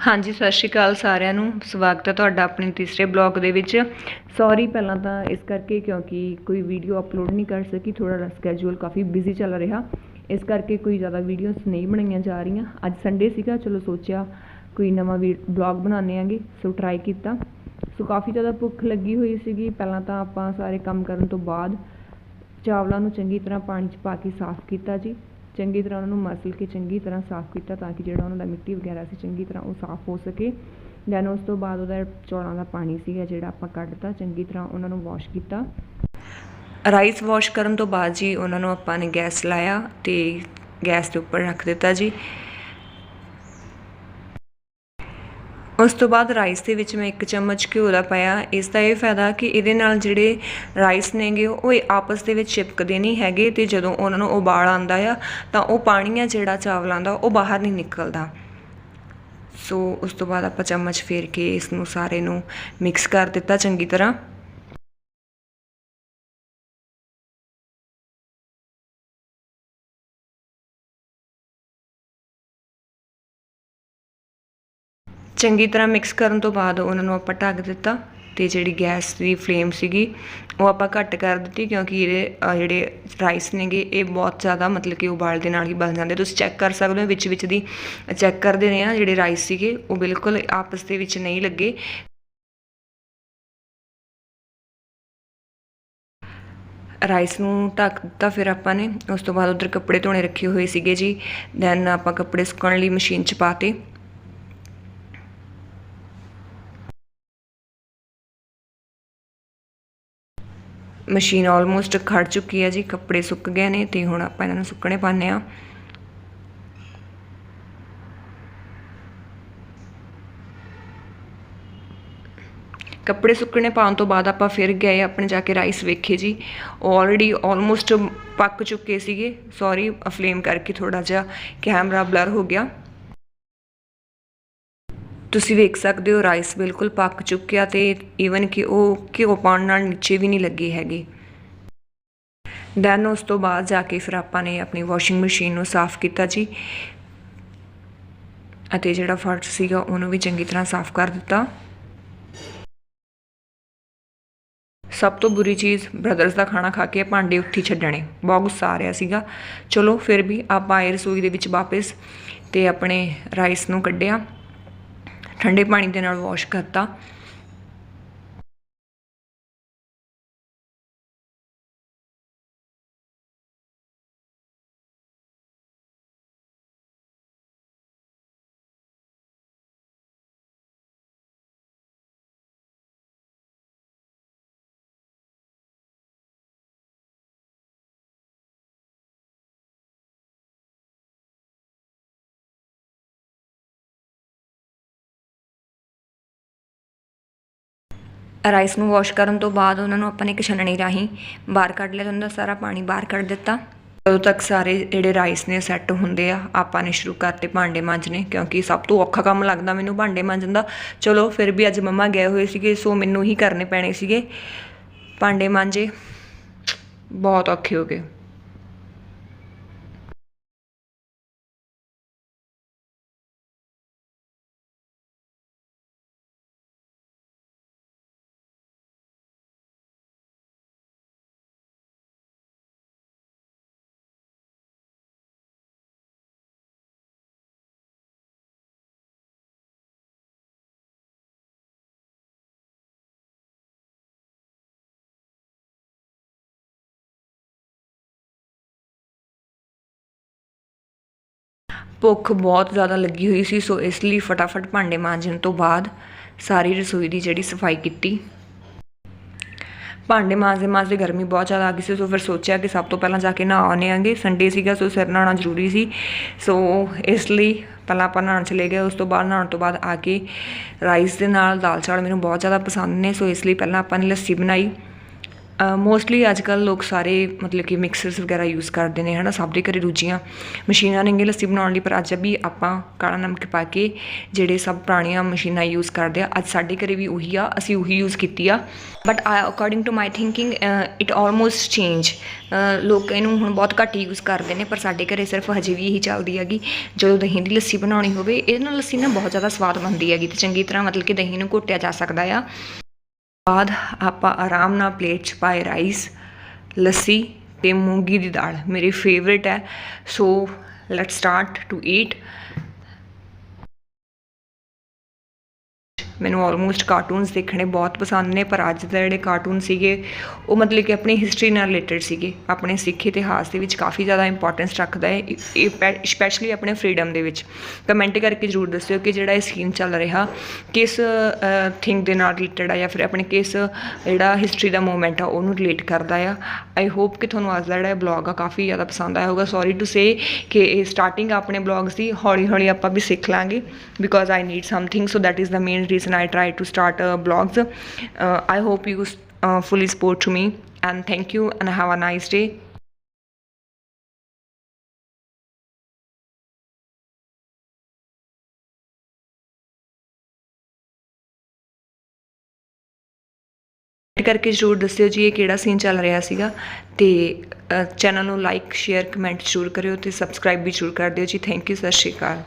ਹਾਂਜੀ, ਸਤਿ ਸ਼੍ਰੀ ਅਕਾਲ ਸਾਰਿਆਂ ਨੂੰ। ਸਵਾਗਤ ਹੈ ਤੁਹਾਡਾ ਆਪਣੇ ਤੀਸਰੇ ਬਲੌਗ ਦੇ ਵਿੱਚ। ਸੌਰੀ ਪਹਿਲਾਂ ਤਾਂ ਇਸ ਕਰਕੇ ਕਿਉਂਕਿ ਕੋਈ ਵੀਡੀਓ ਅਪਲੋਡ ਨਹੀਂ ਕਰ ਸਕੀ ਥੋੜਾ ਸਕੇਜੂਲ ਕਾਫੀ ਬਿਜ਼ੀ ਚੱਲ ਰਿਹਾ। ਇਸ ਕਰਕੇ ਕੋਈ ਜ਼ਿਆਦਾ ਵੀਡੀਓਜ਼ ਨਹੀਂ ਬਣਾਈਆਂ ਜਾ ਰਹੀਆਂ। ਅੱਜ ਸੰਡੇ ਸੀਗਾ, ਚਲੋ ਸੋਚਿਆ ਕੋਈ ਨਵਾਂ ਵੀ ਬਲੌਗ ਬਣਾਉਂਦੇ ਆਂਗੇ ਸੋ ਟਰਾਈ ਕੀਤਾ। ਸੋ ਕਾਫੀ ਜ਼ਿਆਦਾ ਭੁੱਖ ਲੱਗੀ ਹੋਈ ਸੀਗੀ। ਪਹਿਲਾਂ ਤਾਂ ਆਪਾਂ ਸਾਰੇ ਕੰਮ ਕਰਨ ਤੋਂ ਬਾਅਦ ਚਾਵਲਾਂ ਨੂੰ ਚੰਗੀ ਤਰ੍ਹਾਂ ਪਾਣੀ 'ਚ ਪਾ ਕੇ ਸਾਫ਼ ਕੀਤਾ ਜੀ। ਚੰਗੀ ਤਰ੍ਹਾਂ ਉਹਨਾਂ ਨੂੰ ਮਸਲ ਕੇ ਚੰਗੀ ਤਰ੍ਹਾਂ ਸਾਫ਼ ਕੀਤਾ ਤਾਂ ਕਿ ਜਿਹੜਾ ਉਹਨਾਂ ਦਾ ਮਿੱਟੀ ਵਗੈਰਾ ਸੀ ਚੰਗੀ ਤਰ੍ਹਾਂ ਉਹ ਸਾਫ਼ ਹੋ ਸਕੇ। ਦੈਨ ਉਸ ਤੋਂ ਬਾਅਦ ਉਹਦਾ ਚੌਲਾਂ ਦਾ ਪਾਣੀ ਸੀਗਾ ਜਿਹੜਾ ਆਪਾਂ ਕੱਢਤਾ, ਚੰਗੀ ਤਰ੍ਹਾਂ ਉਹਨਾਂ ਨੂੰ ਵਾਸ਼ ਕੀਤਾ। ਰਾਈਸ ਵਾਸ਼ ਕਰਨ ਤੋਂ ਬਾਅਦ ਜੀ ਉਹਨਾਂ ਨੂੰ ਆਪਾਂ ਨੇ ਗੈਸ ਲਾਇਆ ਤੇ ਗੈਸ ਦੇ ਉੱਪਰ ਰੱਖ ਦਿੱਤਾ ਜੀ। ਉਸ ਤੋਂ ਬਾਅਦ ਰਾਈਸ ਦੇ ਵਿੱਚ ਮੈਂ ਇੱਕ ਚਮਚ ਘਿਓ ਦਾ ਪਾਇਆ। ਇਸ ਦਾ ਇਹ ਫਾਇਦਾ ਕਿ ਇਹਦੇ ਨਾਲ ਜਿਹੜੇ ਰਾਈਸ ਨੇਗੇ, ਉਹ ਆਪਸ ਦੇ ਵਿੱਚ ਚਿਪਕਦੇ ਨਹੀਂ ਹੈਗੇ ਤੇ ਜਦੋਂ ਉਹਨਾਂ ਨੂੰ ਉਬਾਲ ਆਉਂਦਾ ਆ, ਤਾਂ ਉਹ ਪਾਣੀ ਆ ਜਿਹੜਾ ਚਾਵਲਾਂ ਦਾ ਉਹ ਬਾਹਰ ਨਹੀਂ ਨਿਕਲਦਾ। ਸੋ ਉਸ ਤੋਂ ਬਾਅਦ ਆਪਾਂ ਚਮਚ ਫੇਰ ਕੇ ਇਸ ਨੂੰ ਸਾਰੇ ਨੂੰ ਮਿਕਸ ਕਰ ਦਿੱਤਾ ਚੰਗੀ ਤਰ੍ਹਾਂ। ਚੰਗੀ ਤਰ੍ਹਾਂ ਮਿਕਸ ਕਰਨ ਤੋਂ ਬਾਅਦ ਉਹਨਾਂ ਨੂੰ ਆਪਾਂ ਢੱਕ ਦਿੱਤਾ ਤੇ ਜਿਹੜੀ ਗੈਸ ਦੀ ਫਲੇਮ ਸੀਗੀ, ਉਹ ਆਪਾਂ ਘੱਟ ਕਰ ਦਿੱਤੀ ਕਿਉਂਕਿ ਇਹਦੇ ਜਿਹੜੇ ਰਾਈਸ ਨੇਗੇ, ਇਹ ਬਹੁਤ ਜ਼ਿਆਦਾ ਮਤਲਬ ਕਿ ਉਬਾਲ ਦੇ ਨਾਲ ਹੀ ਬਣ ਜਾਂਦੇ। ਤੁਸੀਂ ਚੈੱਕ ਕਰ ਸਕਦੇ ਹੋ ਵਿੱਚ ਵਿੱਚ ਦੀ ਚੈੱਕ ਕਰਦੇ ਰਹੇ ਆ ਜਿਹੜੇ ਰਾਈਸ ਸੀਗੇ, ਉਹ ਬਿਲਕੁਲ ਆਪਸ ਦੇ ਵਿੱਚ ਨਹੀਂ ਲੱਗੇ। ਰਾਈਸ ਨੂੰ ਢੱਕ ਦਿੱਤਾ ਫਿਰ ਆਪਾਂ ਨੇ, ਉਸ ਤੋਂ ਬਾਅਦ ਉਧਰ ਕੱਪੜੇ ਧੋਣੇ ਰੱਖੇ ਹੋਏ ਸੀਗੇ ਜੀ। ਦੈਨ ਆਪਾਂ ਕੱਪੜੇ ਸੁਕਾਉਣ ਲਈ ਮਸ਼ੀਨ 'ਚ ਪਾਤੇ ਮਸ਼ੀਨ ਆਲਮੋਸਟ ਖੜ ਚੁੱਕੀ ਹੈ ਜੀ, ਕੱਪੜੇ ਸੁੱਕ ਗਏ ਨੇ ਤੇ ਹੁਣ ਆਪਾਂ ਇਹਨਾਂ ਨੂੰ ਸੁੱਕਣੇ ਪਾਣੇ ਆ ਕੱਪੜੇ ਸੁੱਕਣੇ ਪਾਉਣ ਤੋਂ ਬਾਅਦ ਆਪਾਂ ਫਿਰ ਗਏ ਆਪਣੇ ਜਾ ਕੇ ਰਾਈਸ ਵੇਖੇ ਜੀ। ਉਹ ਆਲਰੇਡੀ ਆਲਮੋਸਟ ਪੱਕ ਚੁੱਕੇ ਸੀਗੇ। ਸੌਰੀ ਫਲੇਮ ਕਰਕੇ ਥੋੜਾ ਜਿਹਾ ਕੈਮਰਾ ਬਲਰ ਹੋ ਗਿਆ। ਤੁਸੀਂ ਵੇਖ ਸਕਦੇ ਹੋ ਰਾਈਸ ਬਿਲਕੁਲ ਪੱਕ ਚੁੱਕਿਆ ਤੇ ਈਵਨ ਕਿ ਉਹ ਘਿਓ ਪਾਉਣ ਨਾਲ ਨੀਚੇ ਵੀ ਨਹੀਂ ਲੱਗੇ ਹੈਗੇ। ਦੈਨ ਉਸ ਤੋਂ ਬਾਅਦ ਜਾ ਕੇ ਫਿਰ ਆਪਾਂ ਨੇ ਆਪਣੀ ਵਾਸ਼ਿੰਗ ਮਸ਼ੀਨ ਨੂੰ ਸਾਫ਼ ਕੀਤਾ ਜੀ। ਅਤੇ ਜਿਹੜਾ ਫਰਸ਼ ਸੀਗਾ ਉਹਨੂੰ ਵੀ ਚੰਗੀ ਤਰ੍ਹਾਂ ਸਾਫ਼ ਕਰ ਦਿੱਤਾ। ਸਭ ਤੋਂ ਬੁਰੀ ਚੀਜ਼ ਬ੍ਰਦਰਸ ਦਾ ਖਾਣਾ ਖਾ ਕੇ ਭਾਂਡੇ ਉੱਠੀ ਛੱਡਣੇ, ਬਹੁਤ ਗੁੱਸਾ ਆ ਰਿਹਾ ਸੀਗਾ। ਚਲੋ ਫਿਰ ਵੀ ਆਪਾਂ ਇਹ ਰਸੋਈ ਦੇ ਵਿੱਚ ਵਾਪਸ ਤੇ ਆਪਣੇ ਰਾਈਸ ਨੂੰ ਕੱਢਿਆ। ਠੰਡੇ ਪਾਣੀ ਦੇ ਨਾਲ ਵਾਸ਼ ਕਰਤਾ। ਰਾਈਸ ਨੂੰ ਵਾਸ਼ ਕਰਨ ਤੋਂ ਬਾਅਦ ਉਹਨਾਂ ਨੂੰ ਆਪਾਂ ਨੇ ਇੱਕ ਛਣਨੀ ਰਾਹੀਂ ਬਾਹਰ ਕੱਢ ਲਿਆ ਉਹਨਾਂ ਦਾ ਸਾਰਾ ਪਾਣੀ ਬਾਹਰ ਕੱਢ ਦਿੱਤਾ। ਜਦੋਂ ਤੱਕ ਸਾਰੇ ਜਿਹੜੇ ਰਾਈਸ ਨੇ ਸੈੱਟ ਹੁੰਦੇ ਆ, ਆਪਾਂ ਨੇ ਸ਼ੁਰੂ ਕਰਤੇ ਭਾਂਡੇ ਮਾਂਜਣੇ, ਕਿਉਂਕਿ ਸਭ ਤੋਂ ਔਖਾ ਕੰਮ ਲੱਗਦਾ ਮੈਨੂੰ ਭਾਂਡੇ ਮਾਂਜਣ ਦਾ। ਚਲੋ ਫਿਰ ਵੀ ਅੱਜ ਮੰਮਾ ਗਏ ਹੋਏ ਸੀਗੇ ਸੋ ਮੈਨੂੰ ਹੀ ਕਰਨੇ ਪੈਣੇ ਸੀਗੇ। ਭਾਂਡੇ ਮਾਂਜੇ। ਬਹੁਤ ਔਖੇ ਹੋ ਗਏ। ਭੁੱਖ ਬਹੁਤ ਜ਼ਿਆਦਾ ਲੱਗੀ ਹੋਈ ਸੀ, ਸੋ ਇਸ ਲਈ ਫਟਾਫਟ ਭਾਂਡੇ ਮਾਂਜਣ ਤੋਂ ਬਾਅਦ ਸਾਰੀ ਰਸੋਈ ਦੀ ਜਿਹੜੀ ਸਫ਼ਾਈ ਕੀਤੀ। ਭਾਂਡੇ ਮਾਂਜਦੇ ਮਾਂਜਦੇ ਗਰਮੀ ਬਹੁਤ ਜ਼ਿਆਦਾ ਆ ਗਈ ਸੀ, ਸੋ ਫਿਰ ਸੋਚਿਆ ਕਿ ਸਭ ਤੋਂ ਪਹਿਲਾਂ ਜਾ ਕੇ ਨਹਾ ਆਉਂਦੇ ਆਂਗੇ ਸੰਡੇ ਸੀਗਾ, ਸੋ ਸਿਰ ਨਹਾਉਣਾ ਜ਼ਰੂਰੀ ਸੀ। ਸੋ ਇਸ ਲਈ ਪਹਿਲਾਂ ਆਪਾਂ ਨਹਾਉਣ ਚਲੇ ਗਏ, ਉਸ ਤੋਂ ਬਾਅਦ ਨਹਾਉਣ ਤੋਂ ਬਾਅਦ ਆ ਕੇ ਰਾਈਸ ਦੇ ਨਾਲ ਦਾਲ ਚਾਵਲ ਮੈਨੂੰ ਬਹੁਤ ਜ਼ਿਆਦਾ ਪਸੰਦ ਨੇ, ਸੋ ਇਸ ਲਈ ਪਹਿਲਾਂ ਆਪਾਂ ਨੇ ਲੱਸੀ ਬਣਾਈ। ਮੋਸਟਲੀ ਅੱਜ ਕੱਲ੍ਹ ਲੋਕ ਸਾਰੇ ਮਤਲਬ ਕਿ ਮਿਕਸਰਸ ਵਗੈਰਾ ਯੂਜ਼ ਕਰਦੇ ਨੇ ਹੈ ਨਾ ਸਭ ਦੇ ਘਰੇ ਦੂਜੀਆਂ ਮਸ਼ੀਨਾਂ ਨੇਗੇ ਲੱਸੀ ਬਣਾਉਣ ਲਈ, ਪਰ ਅੱਜ ਵੀ ਆਪਾਂ ਕਾਲਾ ਨਮਕ ਪਾ ਕੇ ਜਿਹੜੇ ਸਭ ਪੁਰਾਣੀਆਂ ਮਸ਼ੀਨਾਂ ਯੂਜ਼ ਕਰਦੇ ਆ, ਅੱਜ ਸਾਡੇ ਘਰੇ ਵੀ ਉਹੀ ਆ, ਅਸੀਂ ਉਹੀ ਯੂਜ਼ ਕੀਤੀ ਆ। But according to my thinking it almost change ਲੋਕ ਇਹਨੂੰ ਹੁਣ ਬਹੁਤ ਘੱਟ ਯੂਜ਼ ਕਰਦੇ ਨੇ, ਪਰ ਸਾਡੇ ਘਰੇ ਸਿਰਫ ਹਜੇ ਵੀ ਇਹੀ ਚੱਲਦੀ ਹੈਗੀ, ਜਦੋਂ ਦਹੀਂ ਦੀ ਲੱਸੀ ਬਣਾਉਣੀ ਹੋਵੇ, ਇਹਦੇ ਨਾਲ ਲੱਸੀ ਨਾ ਬਹੁਤ ਜ਼ਿਆਦਾ ਸਵਾਦ ਬਣਦੀ ਹੈਗੀ ਤੇ ਚੰਗੀ ਤਰ੍ਹਾਂ ਮਤਲਬ ਕਿ ਦਹੀਂ ਨੂੰ ਘੋਟਿਆ ਜਾ ਸਕਦਾ ਆ। ਬਾਅਦ ਆਪਾਂ ਆਰਾਮ ਨਾਲ ਪਲੇਟ 'ਚ ਪਾਏ ਰਾਈਸ ਲੱਸੀ ਅਤੇ ਮੂੰਗੀ ਦੀ ਦਾਲ। ਮੇਰੀ ਫੇਵਰੇਟ ਹੈ। So let's start to eat ਮੈਨੂੰ ਆਲਮੋਸਟ ਕਾਰਟੂਨਸ ਦੇਖਣੇ ਬਹੁਤ ਪਸੰਦ ਨੇ, ਪਰ ਅੱਜ ਦੇ ਜਿਹੜੇ ਕਾਰਟੂਨ ਸੀਗੇ, ਉਹ ਮਤਲਬ ਕਿ ਆਪਣੀ ਹਿਸਟਰੀ ਨਾਲ ਰਿਲੇਟਡ ਸੀਗੇ। ਆਪਣੇ ਸਿੱਖ ਇਤਿਹਾਸ ਦੇ ਵਿੱਚ ਕਾਫੀ ਜ਼ਿਆਦਾ ਇੰਪੋਰਟੈਂਸ ਰੱਖਦਾ ਹੈ ਇਹ ਸਪੈਸ਼ਲੀ ਆਪਣੇ ਫਰੀडम ਦੇ ਵਿੱਚ। ਕਮੈਂਟ ਕਰਕੇ ਜਰੂਰ ਦੱਸਿਓ ਕਿ ਜਿਹੜਾ ਇਹ ਸਕੀਮ ਚੱਲ ਰਿਹਾ, ਕਿਸ ਥਿੰਗ ਦੇ ਨਾਲ ਰਿਲੇਟਡ ਆ ਜਾਂ ਫਿਰ ਆਪਣੇ ਕਿਸ, ਜਿਹੜਾ ਹਿਸਟਰੀ ਦਾ ਮੂਵਮੈਂਟ ਆ, ਉਹਨੂੰ ਰਿਲੇਟ ਕਰਦਾ ਆ। ਆਈ ਹੋਪ ਕਿ ਤੁਹਾਨੂੰ ਅੱਜ ਦਾ ਜਿਹੜਾ ਬਲੌਗ ਆ ਕਾਫੀ ਜ਼ਿਆਦਾ ਪਸੰਦ ਆਇਆ ਹੋਊਗਾ। ਸੌਰੀ ਟੂ ਸੇ ਕਿ ਇਹ ਸਟਾਰਟਿੰਗ ਆਪਣੇ ਬਲੌਗਸ ਦੀ ਹੌਲੀ ਹੌਲੀ ਆਪਾਂ ਵੀ ਸਿੱਖ ਲਾਂਗੇ because I need something so that is the main reason reason I try to start uh, blogs. Uh, I hope you uh, fully support to me and thank you and have a nice day. ਕਰਕੇ ਜ਼ਰੂਰ ਦੱਸਿਓ ਜੀ ਇਹ ਕਿਹੜਾ scene ਚੱਲ ਰਿਹਾ ਸੀਗਾ ਤੇ ਚੈਨਲ ਨੂੰ ਲਾਈਕ ਸ਼ੇਅਰ ਕਮੈਂਟ ਜ਼ਰੂਰ ਕਰਿਓ ਤੇ ਸਬਸਕ੍ਰਾਈਬ ਵੀ ਜ਼ਰੂਰ ਕਰ ਦਿਓ ਜੀ ਥੈਂਕ ਯੂ ਸਤਿ ਸ਼੍ਰੀ ਅਕਾਲ